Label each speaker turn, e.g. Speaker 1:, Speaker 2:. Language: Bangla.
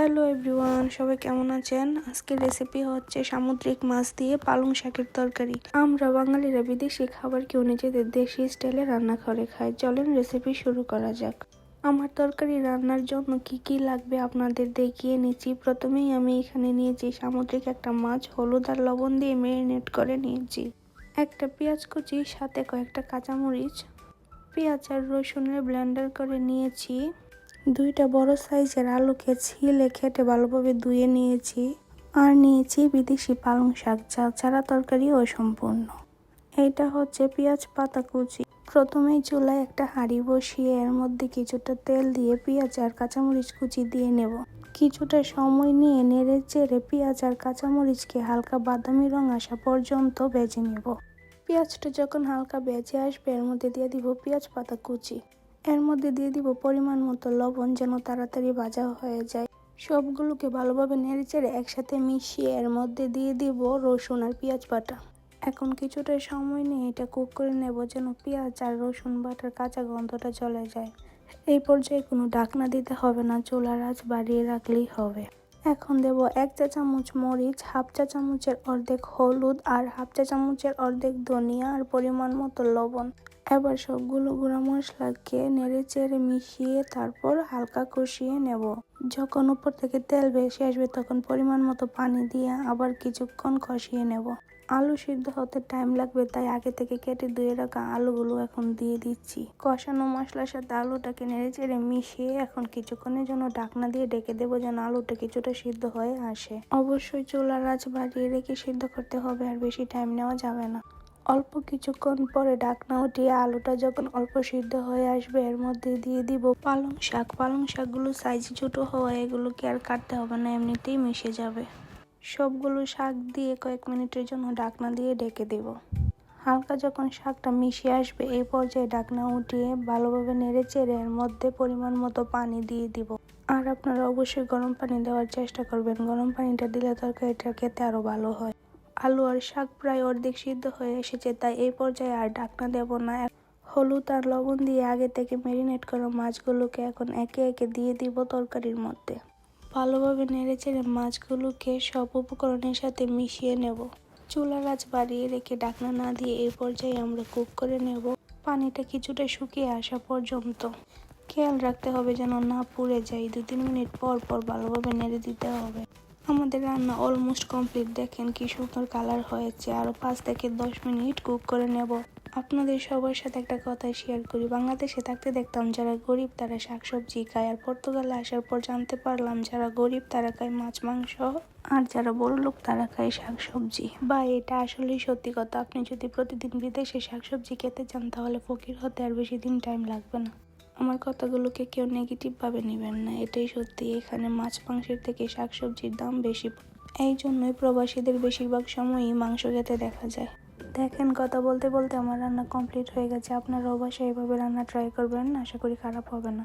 Speaker 1: হ্যালো এভরিওয়ান, সবাই কেমন আছেন? আজকের রেসিপি হচ্ছে সামুদ্রিক মাছ দিয়ে পালং শাকের তরকারি। আমরা বাঙালিরা বিদেশি খাবার কেউ নিজেদের দেশি স্টাইলে রান্না করে খাই। চলেন রেসিপি শুরু করা যাক। আমার তরকারি রান্নার জন্য কি কি লাগবে আপনাদের দেখিয়ে নিচ্ছি। প্রথমেই আমি এখানে নিয়েছি সামুদ্রিক একটা মাছ, হলুদ আর লবণ দিয়ে মেরিনেট করে নিয়েছি। একটা পেঁয়াজ কুচি, সাথে কয়েকটা কাঁচামরিচ, পেঁয়াজ আর রসুনের ব্লেন্ডার করে নিয়েছি। দুইটা বড় সাইজের আলুকে ছিলে খেটে ভালোভাবে ধুয়ে নিয়েছি আর নিয়েছি বিদেশি পালং শাক, যা ছাড়া তরকারি অসম্পূর্ণ এটা হচ্ছে পেঁয়াজ পাতা কুচি। প্রথমেই চুলায় একটা হাঁড়ি বসিয়ে এর মধ্যে কিছুটা তেল দিয়ে পেঁয়াজ আর কাঁচামরিচ কুচি দিয়ে নেব। কিছুটা সময় নিয়ে নেড়ে চেড়ে পেঁয়াজ আর কাঁচামরিচকে হালকা বাদামি রং আসা পর্যন্ত ভেজে নেব। পেঁয়াজটা যখন হালকা বেজে আসবে, এর মধ্যে দিয়ে দিব পেঁয়াজ পাতা কুচি। এর মধ্যে দিয়ে দিব পরিমাণ মতো লবণ যেন তাড়াতাড়ি ভাজা হয়ে যায়। সবগুলোকে ভালোভাবে নেড়ে চেড়ে একসাথে মিশিয়ে এর মধ্যে দিয়ে দিব রসুন আর পেঁয়াজ বাটা। এখন কিছুটা সময় নিয়ে এটা কুক করে নেব যেন পেঁয়াজ আর রসুন বাটার কাঁচা গন্ধটা চলে যায়। এই পর্যায়ে কোনো ঢাকনা দিতে হবে না, চুলার আঁচ বাড়িয়ে রাখলেই হবে। এখন দেব এক চা চামচ মরিচ, হাফ চা চামচের অর্ধেক হলুদ আর হাফ চা চামচের অর্ধেক ধনিয়া আর পরিমাণ মতো লবণ। এবার সবগুলো গুঁড়া মশলাকে নেড়ে চেড়ে মিশিয়ে তারপর হালকা কষিয়ে নেব। যখন উপর থেকে তেল বেশি আসবে তখন পরিমাণ মতো পানি দিয়ে আবার কিছুক্ষণ কষিয়ে নেব। আলু সিদ্ধ হতে টাইম লাগবে, তাই আগে থেকে কেটে ধুয়ে রাখা আলুগুলো এখন দিয়ে দিচ্ছি। কষানো মশলার সাথে আলুটাকে নেড়ে চেড়ে মিশিয়ে এখন কিছুক্ষণের জন্য ঢাকনা দিয়ে ডেকে দেবো যেন আলুটা কিছুটা সিদ্ধ হয়ে আসে। অবশ্যই চুলার আঁচ বাড়িয়ে রেখে সিদ্ধ করতে হবে, আর বেশি টাইম নেওয়া যাবে না। অল্প কিছুক্ষণ পরে ঢাকনা উঠিয়ে আলুটা যখন অল্প সিদ্ধ হয়ে আসবে, এর মধ্যে দিয়ে দিব পালং শাক। পালং শাকগুলো সাইজ ছোট হওয়া এগুলোকে আর কাটতে হবে না, এমনিতেই মিশে যাবে। সবগুলো শাক দিয়ে কয়েক মিনিটের জন্য ডাকনা দিয়ে ডেকে দেব। হালকা যখন শাকটা মিশে আসবে, এই পর্যায়ে ডাকনা উঠিয়ে ভালোভাবে নেড়ে চেড়ে এর মধ্যে পরিমাণ মতো পানি দিয়ে দিব। আর আপনারা অবশ্যই গরম পানি দেওয়ার চেষ্টা করবেন। গরম পানিটা দিলে তরকারিটা খেতে আরও ভালো হয়। আলু আর শাক প্রায় অর্ধেক সিদ্ধ হয়ে এসেছে, তাই এই পর্যায়ে আর ডাকনা দেব না। হলুদ আর লবণ দিয়ে আগে থেকে ম্যারিনেট করা মাছগুলোকে এখন একে একে দিয়ে দিব তরকারির মধ্যে। ভালোভাবে নেড়ে চেড়ে মাছগুলোকে সব উপকরণের সাথে মিশিয়ে নেব। চুলা গাছ বাড়িয়ে রেখে ডাকনা না দিয়ে এই পর্যায়ে আমরা কুক করে নেব। পানিটা কিছুটা শুকিয়ে আসা পর্যন্ত। খেয়াল রাখতে হবে যেন না পুড়ে যায়। দু তিন মিনিট পর পর ভালোভাবে নেড়ে দিতে হবে। আমাদের রান্না অলমোস্ট কমপ্লিট দেখেন কি সুন্দর কালার হয়েছে। আরও পাঁচ থেকে দশ মিনিট কুক করে নেব। আপনাদের সবার সাথে একটা কথা শেয়ার করি। বাংলাদেশে থাকতে দেখতাম যারা গরিব তারা শাকসবজি খায় আর পর্তুগালে আসার পর জানতে পারলাম যারা গরিব তারা খায় মাছ, মাংস আর যারা বড় লোক তারা খায় শাকসবজি। বা এটা আসলেই সত্যি কথা। আপনি যদি প্রতিদিন বিদেশে শাকসবজি খেতে চান তাহলে ফকির হতে আর বেশি দিন টাইম লাগবে না। আমার কথাগুলোকে কেউ নেগেটিভভাবে নেবেন না, এটাই সত্যি। এখানে মাছ মাংসের থেকে শাকসবজির দাম বেশি। এই জন্যই প্রবাসীদের বেশিরভাগ সময়ই মাংস খেতে দেখা যায়। দেখেন, কথা বলতে বলতে আমার রান্না কমপ্লিট হয়ে গেছে। আপনারা অবশ্যই এভাবে রান্না ট্রাই করবেন, আশা করি খারাপ হবে না।